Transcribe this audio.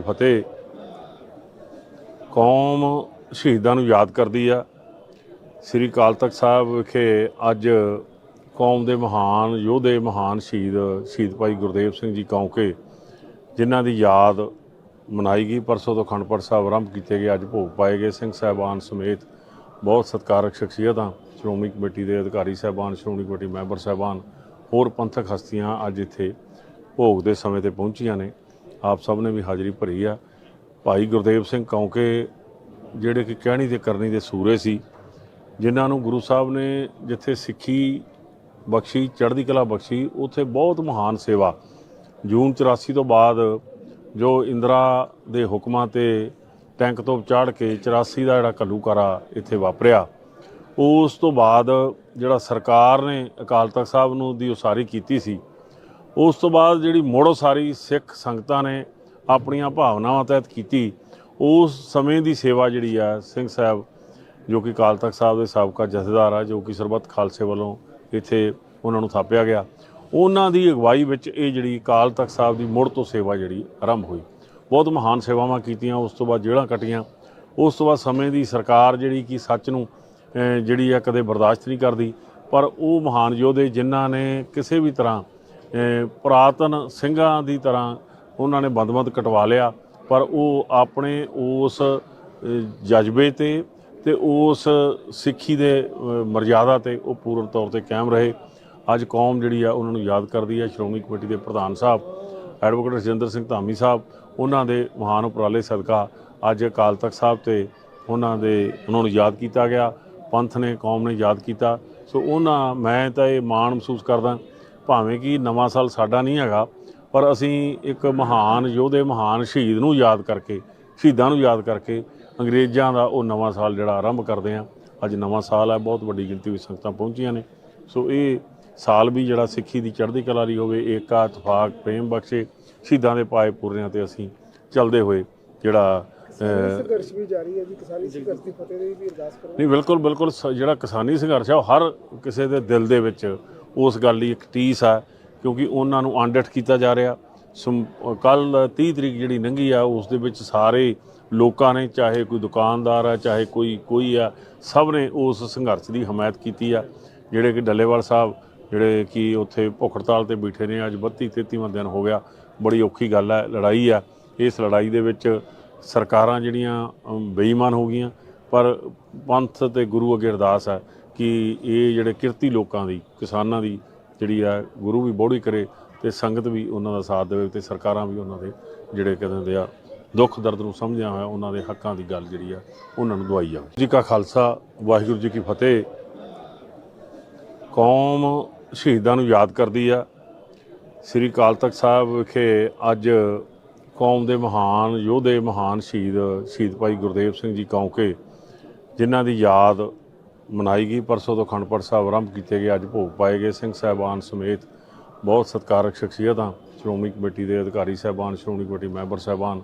ਫਤਿਹ। ਕੌਮ ਸ਼ਹੀਦਾਂ ਨੂੰ ਯਾਦ ਕਰਦੀ ਆ। ਸ੍ਰੀ ਅਕਾਲ ਤਖਤ ਸਾਹਿਬ ਵਿਖੇ ਅੱਜ ਕੌਮ ਦੇ ਮਹਾਨ, ਯੋਧੇ ਮਹਾਨ ਸ਼ਹੀਦ ਸ਼ਹੀਦ ਭਾਈ ਗੁਰਦੇਵ ਸਿੰਘ ਜੀ ਕੌਂਕੇ, ਜਿਨ੍ਹਾਂ ਦੀ ਯਾਦ ਮਨਾਈ ਗਈ। ਪਰਸੋਂ ਤੋਂ ਖੰਡਪੜ ਸਾਹਿਬ ਆਰੰਭ ਕੀਤੇ ਗਏ। ਅੱਜ ਭੋਗ ਪਾਏ ਗਏ ਸਿੰਘ ਸਾਹਿਬਾਨ ਸਮੇਤ ਬਹੁਤ ਸਤਿਕਾਰਕ ਸ਼ਖਸੀਅਤਾਂ ਸ਼੍ਰੋਮਣੀ ਕਮੇਟੀ ਦੇ ਅਧਿਕਾਰੀ ਸਾਹਿਬਾਨ, ਸ਼੍ਰੋਮਣੀ ਕਮੇਟੀ ਮੈਂਬਰ ਸਾਹਿਬਾਨ, ਹੋਰ ਪੰਥਕ ਹਸਤੀਆਂ ਅੱਜ ਇੱਥੇ ਭੋਗ ਦੇ ਸਮੇਂ ਤੇ ਪਹੁੰਚੀਆਂ ਨੇ। ਆਪ ਸਭ ਨੇ ਵੀ ਹਾਜ਼ਰੀ ਭਰੀ ਆ। ਭਾਈ ਗੁਰਦੇਵ ਸਿੰਘ ਕੌਂਕੇ ਜਿਹੜੇ ਕਿ ਕਹਿਣੀ ਤੇ ਕਰਨੀ ਦੇ ਸੂਰੇ ਸੀ, ਜਿਨ੍ਹਾਂ ਨੂੰ ਗੁਰੂ ਸਾਹਿਬ ਨੇ ਜਿੱਥੇ ਸਿੱਖੀ ਬਖਸ਼ੀ, ਚੜ੍ਹਦੀ ਕਲਾ ਬਖਸ਼ੀ, ਉੱਥੇ ਬਹੁਤ ਮਹਾਨ ਸੇਵਾ। ਜੂਨ 84 ਤੋਂ ਬਾਅਦ ਜੋ ਇੰਦਰਾ ਦੇ ਹੁਕਮਾਂ ਤੇ ਟੈਂਕ ਤੋਂ ਚਾੜ ਕੇ 84 ਦਾ ਜਿਹੜਾ ਘੱਲੂਕਾਰਾ ਇੱਥੇ ਵਾਪਰਿਆ, ਉਸ ਤੋਂ ਬਾਅਦ ਜਿਹੜਾ ਸਰਕਾਰ ਨੇ ਅਕਾਲ ਤਖਤ ਸਾਹਿਬ ਨੂੰ ਦੀ ਉਸਾਰੀ ਕੀਤੀ ਸੀ ਉਸ ਤੋਂ ਬਾਅਦ ਜਿਹੜੀ ਮੋੜੋ ਸਾਰੀ ਸਿੱਖ ਸੰਗਤਾਂ ਨੇ ਆਪਣੀਆਂ ਭਾਵਨਾਵਾਂ ਤਹਿਤ ਕੀਤੀ, ਉਸ ਸਮੇਂ ਦੀ ਸੇਵਾ ਜਿਹੜੀ ਆ ਸਿੰਘ ਸਾਹਿਬ, ਜੋ ਕਿ ਅਕਾਲ ਤਖਤ ਸਾਹਿਬ ਦੇ ਸਾਬਕਾ ਜਥੇਦਾਰ ਆ, ਜੋ ਕਿ ਸਰਬੱਤ ਖਾਲਸੇ ਵੱਲੋਂ ਇੱਥੇ ਉਹਨਾਂ ਨੂੰ ਥਾਪਿਆ ਗਿਆ, ਉਹਨਾਂ ਦੀ ਅਗਵਾਈ ਵਿੱਚ ਇਹ ਜਿਹੜੀ ਅਕਾਲ ਤਖਤ ਸਾਹਿਬ ਦੀ ਮੁੜ ਤੋਂ ਸੇਵਾ ਜਿਹੜੀ ਆਰੰਭ ਹੋਈ। ਬਹੁਤ ਮਹਾਨ ਸੇਵਾਵਾਂ ਕੀਤੀਆਂ, ਉਸ ਤੋਂ ਬਾਅਦ ਜੇਲ੍ਹਾਂ ਕੱਟੀਆਂ, ਉਸ ਤੋਂ ਬਾਅਦ ਸਮੇਂ ਦੀ ਸਰਕਾਰ ਜਿਹੜੀ ਕਿ ਸੱਚ ਨੂੰ ਜਿਹੜੀ ਆ ਕਦੇ ਬਰਦਾਸ਼ਤ ਨਹੀਂ ਕਰਦੀ, ਪਰ ਉਹ ਮਹਾਨ ਯੋਧੇ ਜਿਨ੍ਹਾਂ ਨੇ ਕਿਸੇ ਵੀ ਤਰ੍ਹਾਂ ਪੁਰਾਤਨ ਸਿੰਘਾਂ ਦੀ ਤਰ੍ਹਾਂ ਉਹਨਾਂ ਨੇ ਬੰਦਬੰਦ ਕਟਵਾ ਲਿਆ, ਪਰ ਉਹ ਆਪਣੇ ਉਸ ਜਜ਼ਬੇ ਤੇ ਤੇ ਉਸ ਸਿੱਖੀ ਦੇ ਮਰਜ਼ਾਦਾ ਤੇ ਉਹ ਪੂਰਨ ਤੌਰ ਤੇ ਕਾਇਮ ਰਹੇ। ਅੱਜ ਕੌਮ ਜਿਹੜੀ ਆ ਉਹਨਾਂ ਨੂੰ ਯਾਦ ਕਰਦੀ ਹੈ ਸ਼੍ਰੋਮਣੀ ਕਮੇਟੀ ਦੇ ਪ੍ਰਧਾਨ ਸਾਹਿਬ, ਐਡਵੋਕੇਟ ਰਜਿੰਦਰ ਸਿੰਘ ਧਾਮੀ ਸਾਹਿਬ, ਉਹਨਾਂ ਦੇ ਮਹਾਨ ਉਪਰਾਲੇ ਸਦਕਾ ਅੱਜ ਅਕਾਲ ਤਖਤ ਸਾਹਿਬ ਤੇ ਉਹਨਾਂ ਦੇ, ਉਹਨਾਂ ਨੂੰ ਯਾਦ ਕੀਤਾ ਗਿਆ, ਪੰਥ ਨੇ, ਕੌਮ ਨੇ ਯਾਦ ਕੀਤਾ। ਸੋ ਉਹਨਾਂ, ਮੈਂ ਤਾਂ ਇਹ ਮਾਣ ਮਹਿਸੂਸ ਕਰਦਾ ਭਾਵੇਂ ਕਿ ਨਵਾਂ ਸਾਲ ਸਾਡਾ ਨਹੀਂ ਹੈਗਾ ਪਰ ਅਸੀਂ ਇੱਕ ਮਹਾਨ ਯੋਧੇ ਮਹਾਨ ਸ਼ਹੀਦ ਨੂੰ ਯਾਦ ਕਰਕੇ ਸ਼ਹੀਦਾਂ ਨੂੰ ਯਾਦ ਕਰਕੇ ਅੰਗਰੇਜ਼ਾਂ ਦਾ ਉਹ ਨਵਾਂ ਸਾਲ ਜਿਹੜਾ ਆਰੰਭ ਕਰਦੇ ਆ ਅੱਜ ਨਵਾਂ ਸਾਲ ਹੈ ਬਹੁਤ ਵੱਡੀ ਗਿਣਤੀ ਵਿੱਚ ਸੰਗਤਾਂ ਪਹੁੰਚੀਆਂ ਨੇ। ਸੋ ਇਹ ਸਾਲ ਵੀ ਜਿਹੜਾ ਸਿੱਖੀ ਦੀ ਚੜ੍ਹਦੀ ਕਲਾ ਲਈ ਹੋਵੇ ਏਕਾ ਇਤਫਾਕ ਪ੍ਰੇਮ ਬਖਸ਼ੇ ਸ਼ਹੀਦਾਂ ਦੇ ਪਾਏ ਪੂਰਿਆਂ ਤੇ ਅਸੀਂ ਚੱਲਦੇ ਹੋਏ ਜਿਹੜਾ ਸੰਘਰਸ਼ ਵੀ ਜਾਰੀ ਹੈ ਜੀ ਕਿਸਾਨੀ ਸੰਘਰਸ਼ ਦੀ ਫਤਿਹ ਦੀ ਵੀ ਅਰਦਾਸ ਕਰੋ ਨਹੀਂ ਬਿਲਕੁਲ ਬਿਲਕੁਲ ਜਿਹੜਾ ਕਿਸਾਨੀ ਸੰਘਰਸ਼ ਹੈ ਉਹ ਹਰ ਕਿਸੇ ਦੇ ਦਿਲ ਦੇ ਵਿੱਚ ਉਸ ਗੱਲ ਲਈ ਇੱਕ ਟੀਸ ਹੈ ਕਿਉਂਕਿ ਉਹਨਾਂ ਨੂੰ ਅਣਡਿੱਠ ਕੀਤਾ ਜਾ ਰਿਹਾ। ਕੱਲ 30 ਤਰੀਕ ਜਿਹੜੀ ਨੰਗੀ ਆ, ਉਸ ਦੇ ਵਿੱਚ ਸਾਰੇ ਲੋਕਾਂ ਨੇ, ਚਾਹੇ ਕੋਈ ਦੁਕਾਨਦਾਰ ਆ, ਚਾਹੇ ਕੋਈ ਕੋਈ ਆ, ਸਭ ਨੇ ਉਸ ਸੰਘਰਸ਼ ਦੀ ਹਮਾਇਤ ਕੀਤੀ ਆ। ਜਿਹੜੇ ਕਿ ਡੱਲੇਵਾਲ ਸਾਹਿਬ, ਜਿਹੜੇ ਕਿ ਉੱਥੇ ਭੁੱਖ ਹੜਤਾਲ ਤੇ ਬੈਠੇ ਨੇ, ਅੱਜ 32 33ਵਾਂ ਦਿਨ ਹੋ ਗਿਆ, ਬੜੀ ਔਖੀ ਗੱਲ ਹੈ ਲੜਾਈ ਆ। ਇਸ ਲੜਾਈ ਦੇ ਵਿੱਚ ਸਰਕਾਰਾਂ ਜਿਹੜੀਆਂ ਬੇਈਮਾਨ ਹੋ ਗਈਆਂ, ਪਰ ਪੰਥ ਤੇ ਗੁਰੂ ਅੱਗੇ ਅਰਦਾਸ ਹੈ ਕਿ ਇਹ ਜਿਹੜੇ ਕਿਰਤੀ ਲੋਕਾਂ ਦੀ, ਕਿਸਾਨਾਂ ਦੀ ਜਿਹੜੀ ਆ, ਗੁਰੂ ਵੀ ਬੋੜੀ ਕਰੇ ਤੇ ਸੰਗਤ ਵੀ ਉਹਨਾਂ ਦਾ ਸਾਥ ਦੇਵੇ ਤੇ ਸਰਕਾਰਾਂ ਵੀ ਉਹਨਾਂ ਦੇ ਜਿਹੜੇ ਕਹਿੰਦੇ ਆ, ਦੁੱਖ ਦਰਦ ਨੂੰ ਸਮਝਿਆ ਹੋਇਆ, ਉਹਨਾਂ ਦੇ ਹੱਕਾਂ ਦੀ ਗੱਲ ਜਿਹੜੀ ਆ, ਉਹਨਾਂ ਨੂੰ ਦਵਾਈ ਜਾਵੇ। ਜੀ ਕਾ ਖਾਲਸਾ, ਵਾਹਿਗੁਰੂ ਜੀ ਕੀ ਫਤਿਹ। ਕੌਮ ਸ਼ਹੀਦਾਂ ਨੂੰ ਯਾਦ ਕਰਦੀ ਆ। ਸ੍ਰੀ ਅਕਾਲ ਤਖਤ ਸਾਹਿਬ ਵਿਖੇ ਅੱਜ ਕੌਮ ਦੇ ਮਹਾਨ, ਯੋਧੇ ਮਹਾਨ ਸ਼ਹੀਦ ਸ਼ਹੀਦ ਭਾਈ ਗੁਰਦੇਵ ਸਿੰਘ ਜੀ ਕੌਂਕੇ, ਜਿਨ੍ਹਾਂ ਦੀ ਯਾਦ ਮਨਾਈ ਗਈ ਪਰਸੋਂ ਤੋਂ ਖੰਡਪੜ ਸਾਹਿਬ ਆਰੰਭ ਕੀਤੇ ਗਏ। ਅੱਜ ਭੋਗ ਪਾਏ ਗਏ ਸਿੰਘ ਸਾਹਿਬਾਨ ਸਮੇਤ ਬਹੁਤ ਸਤਿਕਾਰਕ ਸ਼ਖਸੀਅਤਾਂ, ਸ਼੍ਰੋਮਣੀ ਕਮੇਟੀ ਦੇ ਅਧਿਕਾਰੀ ਸਾਹਿਬਾਨ, ਸ਼੍ਰੋਮਣੀ ਕਮੇਟੀ ਮੈਂਬਰ ਸਾਹਿਬਾਨ